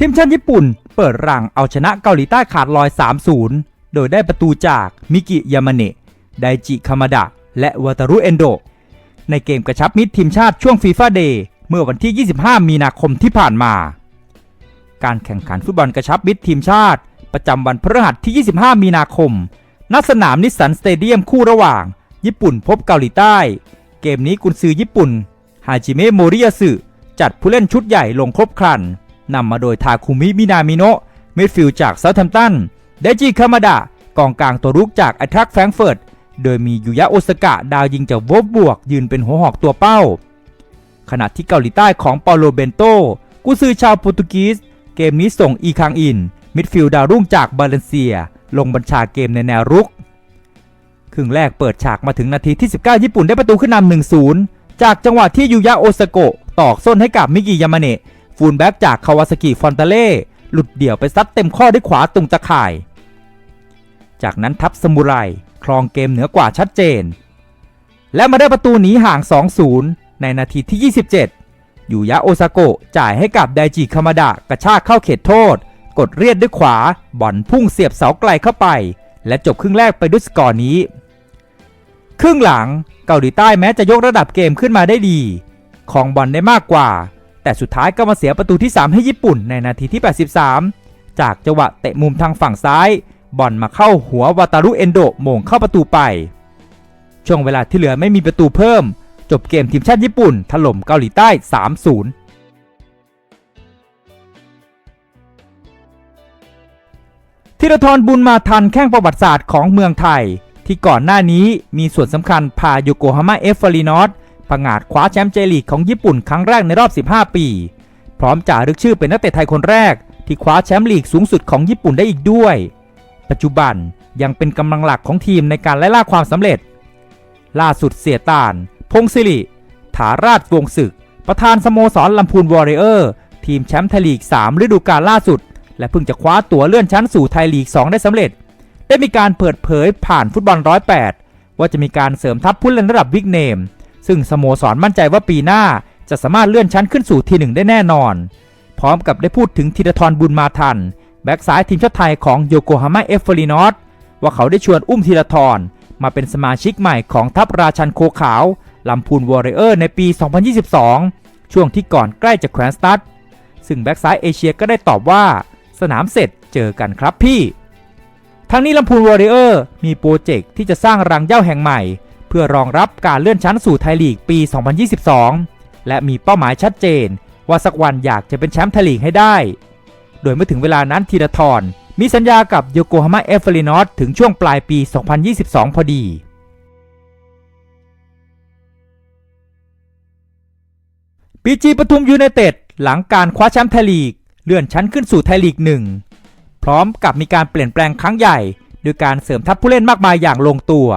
ทีมชาติญี่ปุ่นเปิดรังเอาชนะเกาหลีใต้ขาดลอย 3-0 โดยได้ประตูจากมิกิยามาเนะไดจิคามาดะ และวาตารุเอนโด ในเกมกระชับมิตรทีมชาติช่วงฟีฟ่าเดย์เมื่อวันที่ 25 มีนาคมที่ผ่านมา การแข่งขันฟุตบอลกระชับมิตรทีมชาติ ประจำวันพฤหัสที่ 25 มีนาคม ณ สนามนิสสันสเตเดียมคู่ระหว่าง ญี่ปุ่นพบเกาหลีใต้ เกมนี้กุนซือญี่ปุ่นฮาจิเมะโมริยาสึจัดผู้เล่นชุดใหญ่ลงครบครัน นำมาโดยทาคุมิมินามิโนะมิดฟิลด์จากเซาท์แฮมป์ตันเดจิคามาดะกองกลางตัวรุกจากไอทรักแฟรงเฟิร์ตโดยมียุยะโอสกะดาวยิงจากวบบวก ยืนเป็นหัวหอกตัวเป้า ขณะที่เกาหลีใต้ของเปาโลเบนโตกุซือชาวโปรตุเกสเกมนี้ส่งอีคังอิน มิดฟิลด์ดาวรุ่งจากบาเลนเซีย ลงบัญชาเกมในแนวรุก ครึ่งแรกเปิดฉากมาถึงนาทีที่ 19 ญี่ปุ่นได้ประตูขึ้นนำ1-0 จากจังหวะที่ยูยะโอซาโกะตอกส้นให้กับมิกิยามาเนะ ฟูลแบ็กจากคาวาซากิฟอนตาเล่หลุดเดี่ยวไปซัดเต็มข้อด้วยขวาตรงตะข่าย จากนั้นทัพสมุไรครองเกมเหนือกว่าชัดเจน และมาได้ประตูหนีห่าง 2-0 ในนาทีที่ 27 ยูยะโอซาโกะจ่ายให้กับไดจิคามาดะกระชากเข้าเขตโทษ กดเรียดด้วยขวาบอลพุ่งเสียบเสาไกลเข้าไป และจบครึ่งแรกไปด้วยสกอร์นี้ ครึ่งหลังเกาหลีใต้แม้จะยกระดับเกมขึ้นมาได้ดี ของบอลได้มากกว่า แต่สุดท้ายก็มาเสียประตูที่ 3 ให้ญี่ปุ่นในนาทีที่ 83 จากจังหวะเตะมุมทางฝั่งซ้าย บอลมาเข้าหัววาตารุเอนโดโมงเข้าประตูไป ช่วงเวลาที่เหลือไม่มีประตูเพิ่ม จบเกมทีมชาติญี่ปุ่น ถล่มเกาหลีใต้ 3-0ธีรทรบุญมาทันแข้งประวัติศาสตร์ของเมืองไทย ที่ก่อนหน้านี้มีส่วนสำคัญพาโยโกฮาม่าเอฟเฟอรีนอส ผงาดคว้าแชมป์เจลีกของญี่ปุ่นครั้งแรกในรอบ 15 ปี พร้อมจ่ารึกชื่อเป็นนักเตะไทยคนแรก ที่คว้าแชมป์ลีกสูงสุดของญี่ปุ่นได้อีกด้วย ปัจจุบันยังเป็นกำลังหลักของทีมในการไล่ล่าความสำเร็จ ล่าสุดเสียตาน พงศิริ ถาราชวงศ์ศึก ประธานสโมสรลำพูนวอริเออร์ทีมแชมป์ไทยลีก 3 ฤดูกาลล่าสุด และเพิ่งจะคว้าตั๋วเลื่อนชั้นสู่ไทยลีก 2 ได้สำเร็จ ได้มีการเปิดเผยผ่านฟุตบอล108ว่าจะมีการเสริมทัพผู้เล่นระดับวิกเนม ซึ่งสโมสรมั่นใจว่าปีหน้าจะสามารถเลื่อนชั้นขึ้นสู่ทีหนึ่งได้แน่นอน พร้อมกับได้พูดถึงธีรทรบุญมาทัน แบ็กซ้ายทีมชาติไทยของโยโกฮาม่าเอฟเฟอรีนอสว่าเขาได้ชวนอุ้มธีรทรมาเป็นสมาชิกใหม่ของทัพราชันโคขาวลำพูนวอริเออร์ในปี 2022 ช่วงที่ก่อนใกล้จะแขวนสตัดซึ่งแบ็กซ้ายเอเชียก็ได้ตอบว่า สนามเสร็จเจอกันครับพี่ ทั้งนี้ลำพูนวอริเออร์มีโปรเจกต์ที่จะสร้างรังเหย้าแห่งใหม่ เพื่อรองรับการเลื่อนชั้นสู่ไทยลีกปี 2022 และมีเป้าหมายชัดเจน ว่าสักวันอยากจะเป็นแชมป์ไทยลีกให้ได้ โดยเมื่อถึงเวลานั้นธีรทรมีสัญญากับโยโกฮาม่าเอฟเฟอรีนอสถึงช่วงปลายปี 2022 พอดีปีจีปทุมยูไนเต็ดหลังการคว้าแชมป์ไทยลีก เลื่อนชั้นขึ้นสู่ไทยลีกหนึ่งพร้อมกับมีการเปลี่ยนแปลงครั้งใหญ่ โดยการเสริมทัพผู้เล่นมากมายอย่างลงตัว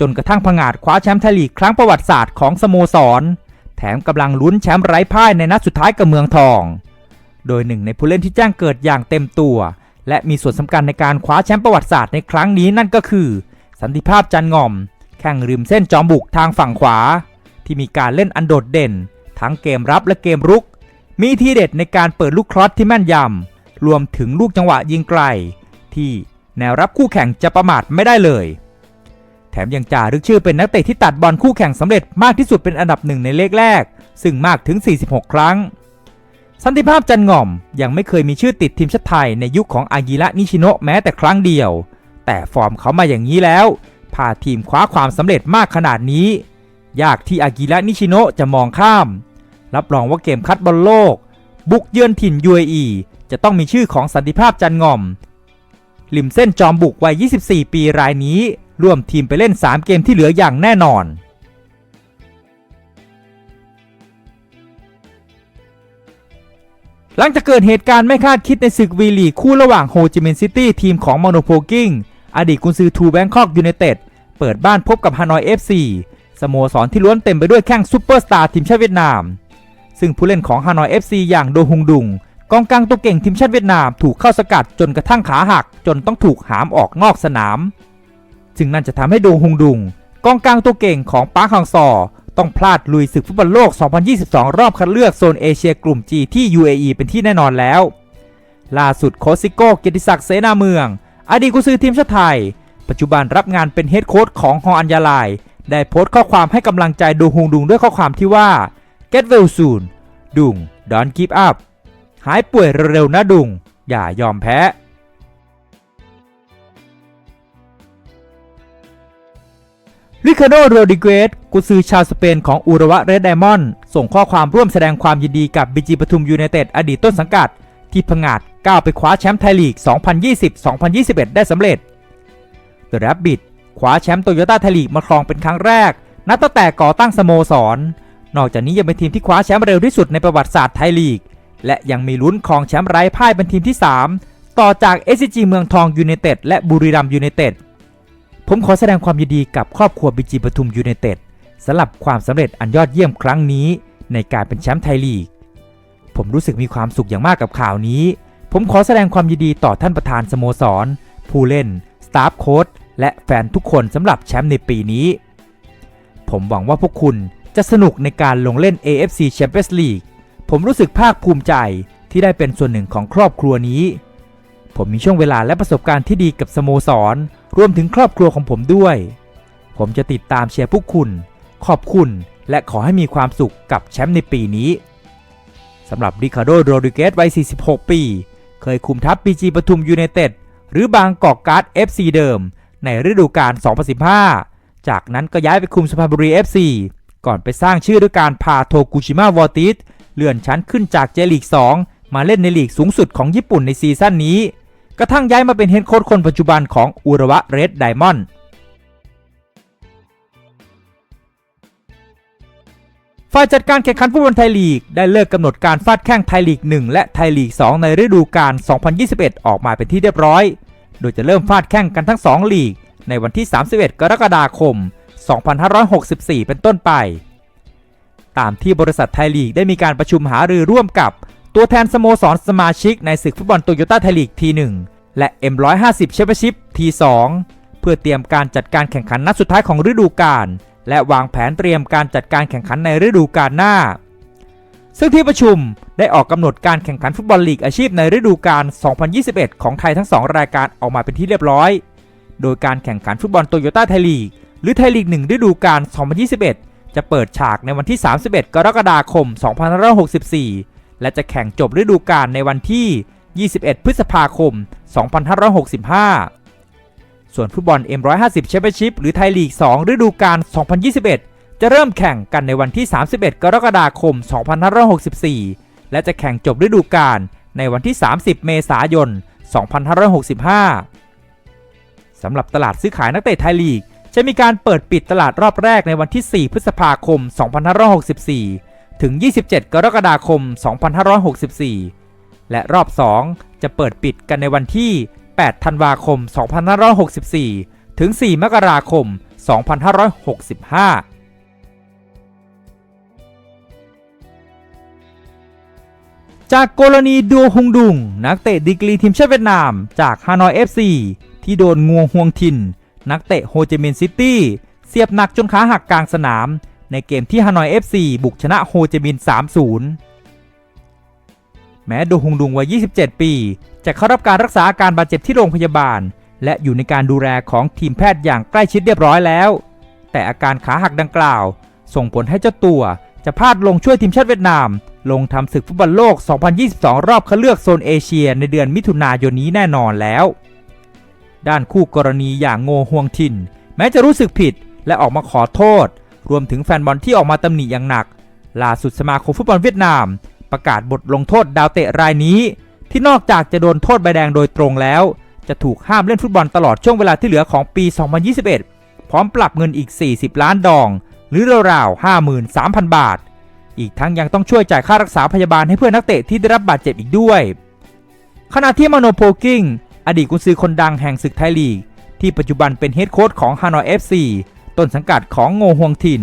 จนกระทั่งผงาดคว้าแชมป์ไทยลีกครั้งประวัติศาสตร์ของสโมสร แถมกำลังลุ้นแชมป์ไร้พ่ายในนัดสุดท้ายกับเมืองทอง โดยหนึ่งในผู้เล่นที่แจ้งเกิดอย่างเต็มตัว และมีส่วนสำคัญในการคว้าแชมป์ประวัติศาสตร์ในครั้งนี้นั่นก็คือ สันติภาพจันง่อม แข่งริมเส้นจอมบุกทางฝั่งขวา ที่มีการเล่นอันโดดเด่น ทั้งเกมรับและเกมรุก มีทีเด็ดในการเปิดลูกครอสที่แม่นยำรวมถึงลูกจังหวะยิงไกล ที่แนวรับคู่แข่งจะประมาทไม่ได้เลย ถมยังจ่ารึกชื่อเป็นนักเตะที่ตัดบอลคู่แข่งสำเร็จมากที่สุดเป็นอันดับหนึ่งในเลขแรก ซึ่งมากถึง 46 ครั้ง สันติภาพจันง่อมยังไม่เคยมีชื่อติดทีมชาติไทยในยุคของอากิระนิชิโนะแม้แต่ครั้งเดียว แต่ฟอร์มเขามาอย่างนี้แล้ว พาทีมคว้าความสำเร็จมากขนาดนี้ ยากที่อากิระนิชิโนะจะมองข้าม รับรองว่าเกมคัดบอลโลก บุกเยือนถิ่น UAE จะต้องมีชื่อของสันติภาพจันง่อมริมเส้นจอมบุกวัย 24 ปีรายนี้ ร่วมทีมไปเล่น 3 เกมที่เหลืออย่างแน่นอน หลังจากเกิดเหตุการณ์ไม่คาดคิดในศึกวีลีคู่ระหว่างโฮจิมินห์ซิตี้ทีมของมโนโพกิ้งอดีตกุนซือทูแบงคอกยูไนเต็ดเปิดบ้านพบกับฮานอย FC สโมสรที่ล้วนเต็มไปด้วยแข้งซูเปอร์สตาร์ทีมชาติเวียดนาม ซึ่งผู้เล่นของฮานอย FC อย่างโดฮุงดุงกองกลางตัวเก่งทีมชาติเวียดนามถูกเข้าสกัดจนกระทั่งขาหัก จนต้องถูกหามออกนอกสนาม จึงนั่นจะทำให้โดฮุงดุงกองกลางตัวเก่งของปาร์คฮังซอต้องพลาดลุยศึกฟุตบอลโลก 2022 รอบคัดเลือกโซนเอเชียกลุ่ม G ที่ UAE เป็นที่แน่นอนแล้ว ล่าสุดโคซิโก้เกียรติศักดิ์เสนาเมือง อดีตกุซือทีมชาติไทย ปัจจุบันรับงานเป็นเฮดโค้ชของฮออัญญาลาย ได้โพสต์ข้อความให้กำลังใจดูฮงดุงด้วยข้อความที่ว่า get well soon ดุง don't give up หายป่วยเร็วๆนะดุง อย่ายอมแพ้ ริคาโดโรดิเกสกุซือชาวสเปนของอูระวะเรดไดมอนด์ส่งข้อความร่วมแสดงความยินดีกับบีจีปทุมยูไนเต็ดอดีตต้นสังกัด ที่ผงาดก้าวไปคว้าแชมป์ไทยลีก 2020-2021 ได้สำเร็จ เดอะแรบบิทคว้าแชมป์โตโยต้าไทยลีกมาครองเป็นครั้งแรก นับตั้งแต่ก่อตั้งสโมสร นอกจากนี้ยังเป็นทีมที่คว้าแชมป์เร็วที่สุดในประวัติศาสตร์ไทยลีก และยังมีลุ้นครองแชมป์ไร้พ่ายเป็นทีมที่ 3 ต่อจาก SCG เมืองทองยูไนเต็ดและบุรีรัมย์ยูไนเต็ด ผมขอแสดงความยินดีกับครอบครัวบีจีปทุมยูไนเต็ดสำหรับความสำเร็จอันยอดเยี่ยมครั้งนี้ในการเป็นแชมป์ไทยลีก ผมรู้สึกมีความสุขอย่างมากกับข่าวนี้ ผมขอแสดงความยินดีต่อท่านประธานสโมสร ผู้เล่น สตาฟโค้ชและแฟนทุกคนสำหรับแชมป์ในปีนี้ ผมหวังว่าพวกคุณจะสนุกในการลงเล่น AFC Champions League ผมรู้สึกภาคภูมิใจที่ได้เป็นส่วนหนึ่งของครอบครัวนี้ ผมมีช่วงเวลาและประสบการณ์ที่ดีกับสโมสร รวมถึงครอบครัวของผมด้วย ผมจะติดตามเชียร์พวกคุณ ขอบคุณ และขอให้มีความสุขกับแชมป์ในปีนี้สำหรับริคาโดโรดริเกสวัย 46 ปี เคยคุมทัพ BG ปทุมยูไนเต็ดหรือบางกอกการ์ด FC เดิม ในฤดูกาล 2015 จากนั้นก็ย้ายไปคุมสุพรรณบุรี FC ก่อนไปสร้างชื่อด้วยการพาโทกุชิมาวอติสเลื่อนชั้นขึ้นจากเจลีก 2 มาเล่นในลีกสูงสุดของญี่ปุ่นในซีซั่นนี้ กระทั่งย้ายมาเป็นเฮดโค้ชคนปัจจุบันของอุระวะเรดไดมอนด์ฝ่ายจัดการแข่งขันฟุตบอลไทยลีก ได้เลิกกำหนดการฟาดแข่งไทยลีก 1 และไทยลีก 2 ในฤดูกาล 2021 ออกมาเป็นที่เรียบร้อย โดยจะเริ่มฟาดแข่งกันทั้ง 2 ลีก ในวันที่ 31 กรกฎาคม 2564 เป็นต้นไป ตามที่บริษัทไทยลีกได้มีการประชุมหารือร่วมกับ ตัวแทนสโมสรสมาชิกในศึกฟุตบอลโตโยต้าไทยลีกที1และ M150 แชมเปี้ยนชิพที2เพื่อเตรียมการจัดการแข่งขันนัดสุดท้ายของฤดูกาลและวางแผนเตรียมการจัดการแข่งขันในฤดูกาลหน้า ซึ่งที่ประชุมได้ออกกำหนดการแข่งขันฟุตบอลลีกอาชีพในฤดูกาล 2021 ของไทยทั้ง 2 รายการออกมาเป็นที่เรียบร้อย โดยการแข่งขันฟุตบอลโตโยต้าไทยลีก หรือไทยลีก 1 ฤดูกาล 2021 จะเปิดฉากในวันที่ 31 กรกฎาคม 2564 และจะแข่งจบฤดูกาลในวันที่ 21 พฤษภาคม 2565 ส่วนฟุตบอล M150 แชมเปี้ยนชิพหรือไทยลีก 2 ฤดูกาล 2021 จะเริ่มแข่งกันในวันที่ 31 กรกฎาคม 2564 และจะแข่งจบฤดูกาลในวันที่ 30 เมษายน 2565 สำหรับตลาดซื้อขายนักเตะไทยลีก จะมีการเปิดปิดตลาดรอบแรกในวันที่ 4 พฤษภาคม 2564 ถึง 27 กรกฎาคม 2564 และรอบ 2 จะเปิดปิดกันในวันที่ 8 ธันวาคม 2564 ถึง 4 มกราคม 2565จากกรณีดัวฮงดุง นักเตะดีกรีทีมชาติเวียดนาม จากฮานอย FC ที่โดนงัวห่วงทิน นักเตะโฮจิมินห์ซิตี้ เสียบหนักจนขาหักกลางสนาม ในเกมที่ฮานอย FC บุกชนะโฮจิมินห์3-0 แม้ดูฮงดุงวัย 27 ปี จะเข้ารับการรักษาอาการบาดเจ็บที่โรงพยาบาล และอยู่ในการดูแลของทีมแพทย์อย่างใกล้ชิดเรียบร้อยแล้ว แต่อาการขาหักดังกล่าว ส่งผลให้เจ้าตัวจะพลาดลงช่วยทีมชาติเวียดนาม ลงทำศึกฟุตบอลโลก 2022 รอบคัดเลือกโซนเอเชียในเดือนมิถุนายนนี้แน่นอนแล้ว ด้านคู่กรณีอย่างโงฮวงทิน แม้จะรู้สึกผิดและออกมาขอโทษ รวมถึงแฟนบอลที่ออกมาตำหนิอย่างหนัก ล่าสุดสมาคมฟุตบอลเวียดนาม ประกาศบทลงโทษดาวเตะรายนี้ ที่นอกจากจะโดนโทษใบแดงโดยตรงแล้ว จะถูกห้ามเล่นฟุตบอลตลอดช่วงเวลาที่เหลือของปี 2021 พร้อมปรับเงินอีก 40 ล้านดอง หรือราวๆ53,000 บาท อีกทั้งยังต้องช่วยจ่ายค่ารักษาพยาบาลให้เพื่อนนักเตะที่ได้รับบาดเจ็บอีกด้วย ขณะที่มโนโพกิ้งอดีตกุนซือคนดังแห่งศึกไทยลีก ที่ปัจจุบันเป็นเฮดโค้ชของฮานอย FC ต้นสังกัดของโงฮวงทิน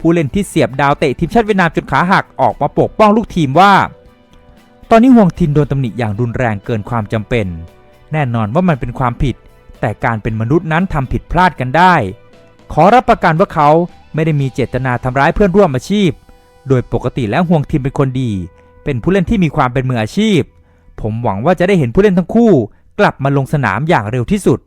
ผู้เล่นที่เสียบดาวเตะทีมชาติเวียดนามจนขาหักออกมาปกป้องลูกทีมว่า ตอนนี้ฮวงทินโดนตำหนิอย่างรุนแรงเกินความจำเป็น แน่นอนว่ามันเป็นความผิด แต่การเป็นมนุษย์นั้นทำผิดพลาดกันได้ ขอรับประกันว่าเขาไม่ได้มีเจตนาทำร้ายเพื่อนร่วมอาชีพ โดยปกติแล้วห่วงทีมเป็นคนดี เป็นผู้เล่นที่มีความเป็นมืออาชีพ ผมหวังว่าจะได้เห็นผู้เล่นทั้งคู่ กลับมาลงสนามอย่างเร็วที่สุด